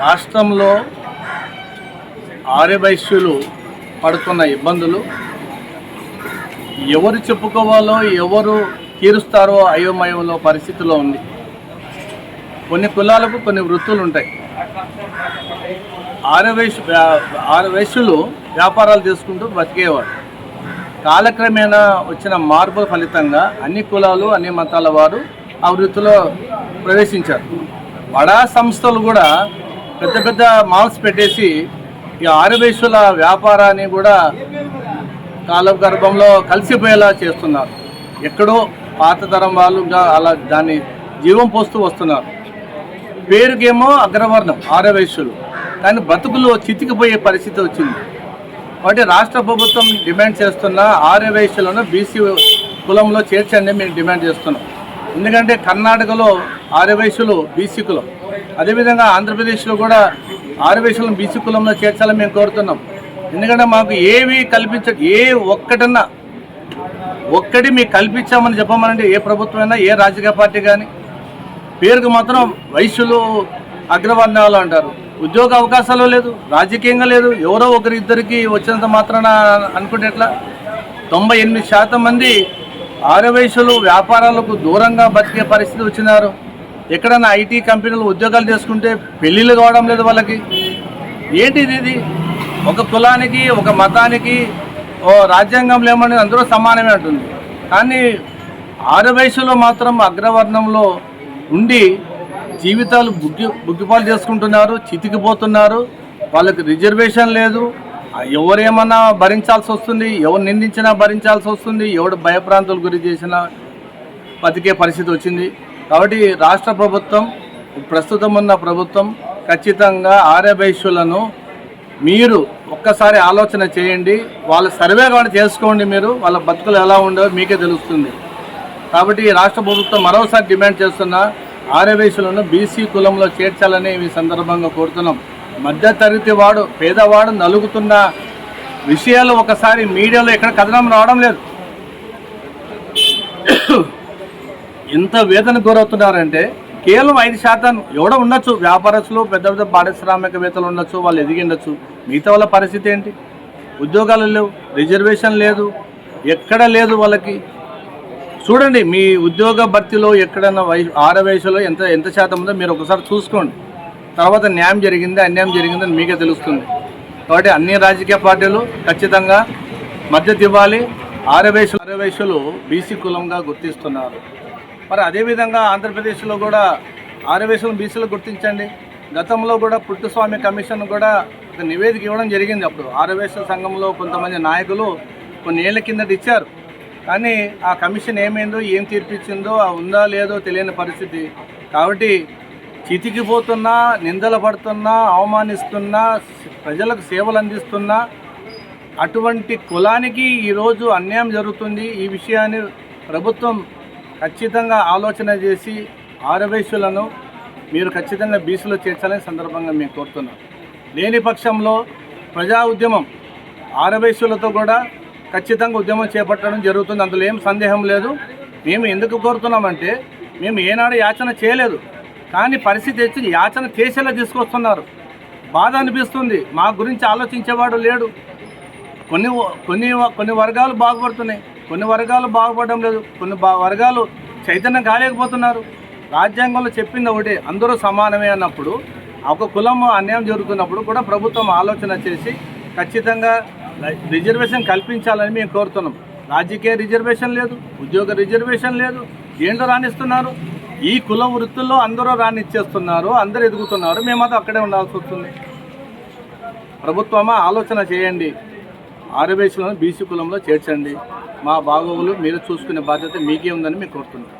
రాష్ట్రంలో ఆర్యవైశ్యులు పడుతున్న ఇబ్బందులు ఎవరు చెప్పుకోవాలో ఎవరు తీరుస్తారో అయోమయంలో పరిస్థితిలో ఉంది. కొన్ని కులాలకు కొన్ని వృత్తులు ఉంటాయి. ఆర్యవైశ్య ఆర్యవైశ్యులు వ్యాపారాలు చేసుకుంటూ బతికేవారు. కాలక్రమేణా వచ్చిన మార్పుల ఫలితంగా అన్ని కులాలు అన్ని మతాల వారు ఆ వృత్తిలో ప్రవేశించారు. బడా సంస్థలు కూడా పెద్ద పెద్ద మాల్స్ పెట్టేసి ఈ ఆరువేషుల వ్యాపారాన్ని కూడా కాలం గర్భంలో కలిసిపోయేలా చేస్తున్నారు. ఎక్కడో పాత తరం వాళ్ళుగా అలా దాన్ని జీవం పోస్తూ వస్తున్నారు. పేరుకేమో అగ్రవర్ణం ఆరవేశ్యులు కానీ బతుకులు చితికిపోయే పరిస్థితి వచ్చింది. కాబట్టి రాష్ట్ర ప్రభుత్వం డిమాండ్ చేస్తున్న ఆర్యవైశ్యులను బీసీ కులంలో చేర్చండి మేము డిమాండ్ చేస్తున్నాం. ఎందుకంటే కర్ణాటకలో ఆర్యవైశ్యులు బీసీ కులం. అదేవిధంగా ఆంధ్రప్రదేశ్లో కూడా ఆర్యవైశ్యులను బీసీ కులంలో చేర్చాలని మేము కోరుతున్నాం. ఎందుకంటే మాకు ఏవి కల్పించ ఏ ఒక్కటన్నా ఒక్కటి మీకు కల్పించామని చెప్పమనంటే ఏ ప్రభుత్వమైనా ఏ రాజకీయ పార్టీ కానీ పేరుకు మాత్రం వైశ్యులు అగ్రవర్ణాలు అంటారు. ఉద్యోగ అవకాశాలు లేదు రాజకీయంగా లేదు. ఎవరో ఒకరి ఇద్దరికి వచ్చినంత మాత్రాన అనుకుంటే ఎట్లా? తొంభై ఎనిమిది శాతం మంది ఆరవయసులు వ్యాపారాలకు దూరంగా బతికే పరిస్థితి వచ్చినారు. ఎక్కడన్నా ఐటీ కంపెనీలు ఉద్యోగాలు చేసుకుంటే పెళ్ళిళ్ళు కావడం లేదు వాళ్ళకి. ఏంటిది ఇది? ఒక కులానికి ఒక మతానికి ఓ రాజ్యాంగంలో ఏమని అందరూ సమానమే అంటుంది. కానీ ఆరు వయసులో మాత్రం అగ్రవర్ణంలో ఉండి జీవితాలు బుగ్గి బుగ్గిపాలు చేసుకుంటున్నారు చితికిపోతున్నారు. వాళ్ళకి రిజర్వేషన్ లేదు. ఎవరేమన్నా భరించాల్సి వస్తుంది ఎవరు నిందించినా భరించాల్సి వస్తుంది ఎవడు భయప్రాంతుల గురి చేసినా బతికే పరిస్థితి వచ్చింది. కాబట్టి రాష్ట్ర ప్రభుత్వం ప్రస్తుతం ఉన్న ప్రభుత్వం ఖచ్చితంగా ఆర్యభైశ్యులను మీరు ఒక్కసారి ఆలోచన చేయండి. వాళ్ళ సర్వే కూడా చేసుకోండి మీరు. వాళ్ళ బతుకులు ఎలా ఉండో మీకే తెలుస్తుంది. కాబట్టి రాష్ట్ర ప్రభుత్వం మరోసారి డిమాండ్ చేస్తున్న ఆర్యవేశులను బీసీ కులంలో చేర్చాలని ఈ సందర్భంగా కోరుతున్నాం. మధ్యతరగతి వాడు పేదవాడు నలుగుతున్న విషయాలు ఒకసారి మీడియాలో ఎక్కడ కథనం రావడం లేదు. ఇంత వేదన గురవుతున్నారంటే కేవలం ఐదు శాతం ఎవడ ఉండొచ్చు. వ్యాపారస్తులు పెద్ద పెద్ద పారిశ్రామికవేత్తలు ఉండొచ్చు వాళ్ళు ఎదిగిండొచ్చు మిగతా వాళ్ళ పరిస్థితి ఏంటి? ఉద్యోగాలు లేవు రిజర్వేషన్ లేదు ఎక్కడ లేదు వాళ్ళకి. చూడండి మీ ఉద్యోగ భర్తీలో ఎక్కడన్నా వై ఆడ వయసులో ఎంత ఎంత శాతం ఉందో మీరు ఒకసారి చూసుకోండి. తర్వాత న్యాయం జరిగింది అన్యాయం జరిగిందని మీకే తెలుస్తుంది. కాబట్టి అన్ని రాజకీయ పార్టీలు ఖచ్చితంగా మద్దతు ఇవ్వాలి. ఆరవేశ ఆరవేశలు బీసీ కులంగా గుర్తిస్తున్నారు. మరి అదేవిధంగా ఆంధ్రప్రదేశ్లో కూడా ఆరవేశం బీసీలు గుర్తించండి. గతంలో కూడా పుట్టుస్వామి కమిషన్ కూడా ఒక నివేదిక ఇవ్వడం జరిగింది అప్పుడు. ఆరవేశ సంఘంలో కొంతమంది నాయకులు కొన్ని ఏళ్ళ కిందట ఇచ్చారు. కానీ ఆ కమిషన్ ఏమైందో ఏం తీర్పిచ్చిందో ఆ ఉందా లేదో తెలియని పరిస్థితి. కాబట్టి చితికిపోతున్నా నిందలు పడుతున్నా అవమానిస్తున్నా ప్రజలకు సేవలు అందిస్తున్నా అటువంటి కులానికి ఈరోజు అన్యాయం జరుగుతుంది. ఈ విషయాన్ని ప్రభుత్వం ఖచ్చితంగా ఆలోచన చేసి ఆరవయసులను మీరు ఖచ్చితంగా బీసీలో చేర్చాలని సందర్భంగా మేము కోరుతున్నాం. లేని పక్షంలో ప్రజా ఉద్యమం ఆరవయసులతో కూడా ఖచ్చితంగా ఉద్యమం చేపట్టడం జరుగుతుంది. అందులో ఏం సందేహం లేదు. మేము ఎందుకు కోరుతున్నామంటే మేము ఏనాడు యాచన చేయలేదు. కానీ పరిస్థితి వచ్చి యాచన చేసేలా తీసుకొస్తున్నారు. బాధ అనిపిస్తుంది. మా గురించి ఆలోచించేవాడు లేడు. కొన్ని కొన్ని కొన్ని వర్గాలు బాగుపడుతున్నాయి. కొన్ని వర్గాలు బాగుపడడం లేదు. కొన్ని బా వర్గాలు చైతన్యం కాలేకపోతున్నారు. రాజ్యాంగంలో చెప్పింది ఒకటి అందరూ సమానమే అన్నప్పుడు ఒక కులం అన్యాయం జరుగుతున్నప్పుడు కూడా ప్రభుత్వం ఆలోచన చేసి ఖచ్చితంగా రిజర్వేషన్ కల్పించాలని మేము కోరుతున్నాం. రాజకీయ రిజర్వేషన్ లేదు ఉద్యోగ రిజర్వేషన్ లేదు ఏంటో రాణిస్తున్నారు. ఈ కుల వృత్తుల్లో అందరూ రాణిచ్చేస్తున్నారు అందరూ ఎదుగుతున్నారు. మేమాత్రం అక్కడే ఉండాల్సి వస్తుంది. ప్రభుత్వమా ఆలోచన చేయండి. ఆరువేసులను బీసీ కులంలో చేర్చండి. మా బాగోగులు మీరు చూసుకునే బాధ్యత మీకే ఉందని మేము కోరుతున్నాం